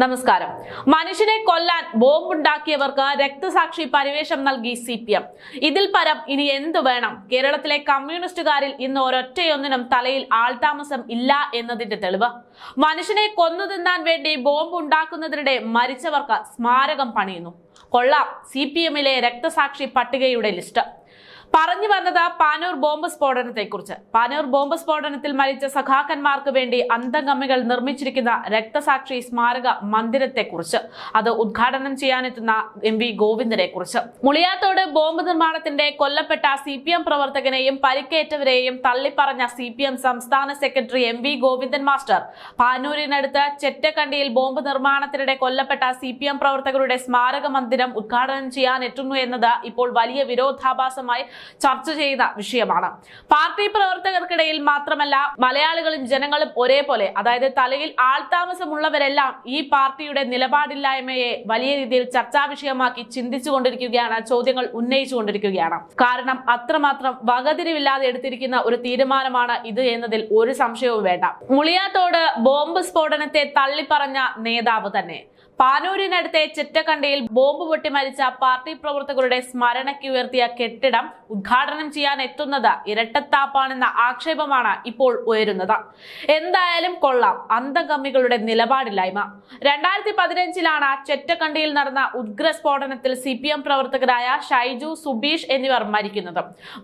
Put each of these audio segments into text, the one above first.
നമസ്കാരം. മനുഷ്യനെ കൊല്ലാൻ ബോംബുണ്ടാക്കിയവർക്ക് രക്തസാക്ഷി പരിവേഷം നൽകി സി പി എം. ഇതിൽ പരം ഇനി എന്തു വേണം? കേരളത്തിലെ കമ്മ്യൂണിസ്റ്റുകാരിൽ ഇന്ന് ഒരൊറ്റയൊന്നിനും തലയിൽ ആൾതാമസം ഇല്ല എന്നതിന്റെ തെളിവ്. മനുഷ്യനെ കൊന്നു തിന്നാൻ വേണ്ടി ബോംബ് ഉണ്ടാക്കുന്നതിനിടെ മരിച്ചവർക്ക് സ്മാരകം പണിയുന്നു. കൊള്ളാം സി പി എമ്മിലെ രക്തസാക്ഷി പട്ടികയുടെ ലിസ്റ്റ്. പറഞ്ഞു വന്നത് പാനൂർ ബോംബ് സ്ഫോടനത്തെക്കുറിച്ച്. പാനൂർ ബോംബ് സ്ഫോടനത്തിൽ മരിച്ച സഖാക്കന്മാർക്ക് വേണ്ടി അന്തംഗമികൾ നിർമ്മിച്ചിരിക്കുന്ന രക്തസാക്ഷി സ്മാരക മന്ദിരത്തെക്കുറിച്ച്. അത് ഉദ്ഘാടനം ചെയ്യാനെത്തുന്ന എം വി ഗോവിന്ദനെ കുറിച്ച് മുളിയാത്തോട് ബോംബ് നിർമ്മാണത്തിന്റെ കൊല്ലപ്പെട്ട സി പി എം പ്രവർത്തകനെയും പരിക്കേറ്റവരെയും തള്ളിപ്പറഞ്ഞ സി പി എം സംസ്ഥാന secretary M V Govindan master. പാനൂരിനടുത്ത് ചെറ്റക്കണ്ടിയിൽ ബോംബ് നിർമ്മാണത്തിനിടെ കൊല്ലപ്പെട്ട സി പി എം പ്രവർത്തകരുടെ സ്മാരക മന്ദിരം ഉദ്ഘാടനം ചെയ്യാനെത്തുന്നു എന്നത് ഇപ്പോൾ വലിയ വിരോധാഭാസമായി ചർച്ച ചെയ്ത വിഷയമാണ്. പാർട്ടി പ്രവർത്തകർക്കിടയിൽ മാത്രമല്ല മലയാളികളും ജനങ്ങളും ഒരേപോലെ അതായത് തലയിൽ ആൾതാമസമുള്ളവരെല്ലാം ഈ പാർട്ടിയുടെ നിലപാടില്ലായ്മയെ വലിയ രീതിയിൽ ചർച്ചാ വിഷയമാക്കി ചിന്തിച്ചു കൊണ്ടിരിക്കുകയാണ് ചോദ്യങ്ങൾ ഉന്നയിച്ചുകൊണ്ടിരിക്കുകയാണ്. കാരണം അത്രമാത്രം വകതിരിവില്ലാതെ എടുത്തിരിക്കുന്ന ഒരു തീരുമാനമാണ് ഇത് എന്നതിൽ ഒരു സംശയവും വേണ്ട. മുളിയാത്തോട് ബോംബ് സ്ഫോടനത്തെ തള്ളിപ്പറഞ്ഞ നേതാവ് തന്നെ. പാനൂരിനടുത്തെ ചെറ്റക്കണ്ടയിൽ ബോംബ് പൊട്ടി മരിച്ച പാർട്ടി പ്രവർത്തകരുടെ സ്മരണയ്ക്ക് ഉയർത്തിയ കെട്ടിടം ഉദ്ഘാടനം ചെയ്യാൻ എത്തുന്നത് ഇരട്ടത്താപ്പാണെന്ന ആക്ഷേപമാണ് ഇപ്പോൾ ഉയരുന്നത്. എന്തായാലും കൊള്ളാം. അന്തഗമികളുടെ നിലപാടില്ലായ്മ. രണ്ടായിരത്തി പതിനഞ്ചിലാണ് ചെറ്റക്കണ്ടയിൽ നടന്ന ഉഗ്ര സ്ഫോടനത്തിൽ സി പി എം പ്രവർത്തകരായ ഷൈജു സുബീഷ് എന്നിവർ മരിക്കുന്നത്.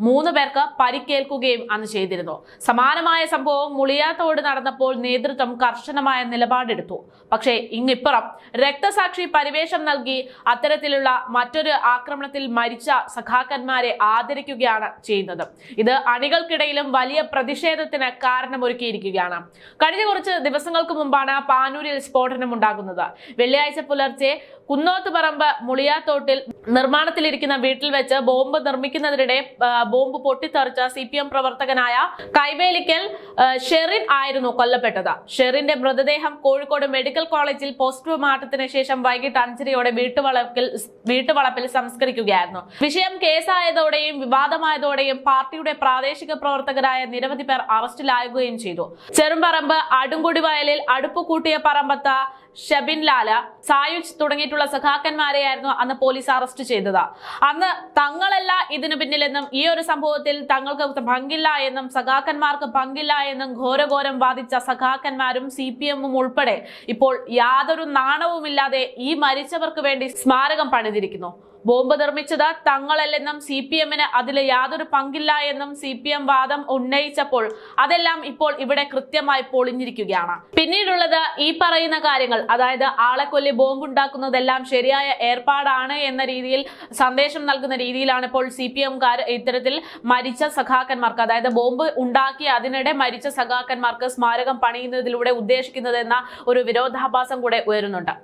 മൂന്ന് പേർക്ക് പരിക്കേൽക്കുകയും അന്ന് ചെയ്തിരുന്നു. സമാനമായ സംഭവം മുളിയാത്തോട് നടന്നപ്പോൾ നേതൃത്വം കർശനമായ നിലപാടെടുത്തു. പക്ഷേ ഇങ്ങിപ്പുറം രക്തസാക്ഷി പരിവേഷം നൽകി അത്തരത്തിലുള്ള മറ്റൊരു ആക്രമണത്തിൽ മരിച്ച സഖാക്കന്മാരെ ആദരിക്കുകയാണ് ചെയ്യുന്നത്. ഇത് അണികൾക്കിടയിലും വലിയ പ്രതിഷേധത്തിന് കാരണമൊരുക്കിയിരിക്കുകയാണ്. കഴിഞ്ഞ കുറച്ച് ദിവസങ്ങൾക്ക് മുമ്പാണ് പാനൂരിൽ സ്ഫോടനം ഉണ്ടാകുന്നത് വെള്ളിയാഴ്ച പുലർച്ചെ കുന്നോത്തുപറമ്പ് മുളിയാത്തോട്ടിൽ നിർമ്മാണത്തിലിരിക്കുന്ന വീട്ടിൽ വെച്ച് ബോംബ് നിർമ്മിക്കുന്നതിനിടെ ബോംബ് പൊട്ടിത്തെറിച്ച സി പി എം പ്രവർത്തകനായ കൈവേലിക്കൽ ഷെറിൻ ആയിരുന്നു കൊല്ലപ്പെട്ടത്. ഷെറിന്റെ മൃതദേഹം കോഴിക്കോട് മെഡിക്കൽ കോളേജിൽ പോസ്റ്റ്മോർട്ടത്തിന് ശേഷം വൈകിട്ട് അഞ്ചരയോടെ വീട്ടുവളപ്പിൽ വീട്ടുവളപ്പിൽ സംസ്കരിക്കുകയായിരുന്നു. വിഷയം കേസായതോടെയും വിവാദമായതോടെയും പാർട്ടിയുടെ പ്രാദേശിക പ്രവർത്തകരായ നിരവധി പേർ അറസ്റ്റിലാകുകയും ചെയ്തു. ചെറുംപറമ്പ് അടുങ്കുടി വയലിൽ അടുപ്പ് കൂട്ടിയ പറമ്പത്ത് ഷബിൻ ലാല സായുജ് തുടങ്ങിയിട്ടുള്ള സഖാക്കന്മാരെയായിരുന്നു അന്ന് പോലീസ് അറസ്റ്റ് ചെയ്തത്. അന്ന് തങ്ങളല്ല ഇതിനു പിന്നിലെന്നും ഈ ഒരു സംഭവത്തിൽ തങ്ങൾക്ക് പങ്കില്ല എന്നും സഖാക്കന്മാർക്ക് പങ്കില്ല എന്നും ഘോരഘോരം വാദിച്ച സഖാക്കന്മാരും സി പി എമ്മും ഉൾപ്പെടെ ഇപ്പോൾ യാതൊരു നാണവുമില്ലാതെ ഈ മരിച്ചവർക്ക് വേണ്ടി സ്മാരകം പണിതിരിക്കുന്നു. ബോംബ് നിർമ്മിച്ചത് തങ്ങളല്ലെന്നും സി പി എമ്മിന് അതിൽ യാതൊരു പങ്കില്ല എന്നും സി പി എം വാദം ഉന്നയിച്ചപ്പോൾ അതെല്ലാം ഇപ്പോൾ ഇവിടെ കൃത്യമായി പൊളിഞ്ഞിരിക്കുകയാണ്. പിന്നീടുള്ളത് ഈ പറയുന്ന കാര്യങ്ങൾ. അതായത് ആളെ കൊല്ലി ബോംബ് ഉണ്ടാക്കുന്നതെല്ലാം ശരിയായ ഏർപ്പാടാണ് എന്ന രീതിയിൽ സന്ദേശം നൽകുന്ന രീതിയിലാണ് ഇപ്പോൾ സി പി എംകാർ ഇത്തരത്തിൽ മരിച്ച സഖാക്കന്മാർക്ക് അതായത് ബോംബ് ഉണ്ടാക്കി അതിനിടെ മരിച്ച സഖാക്കന്മാർക്ക് സ്മാരകം പണിയുന്നതിലൂടെ ഉദ്ദേശിക്കുന്നതെന്ന ഒരു വിരോധാഭാസം കൂടെ ഉയരുന്നുണ്ട്.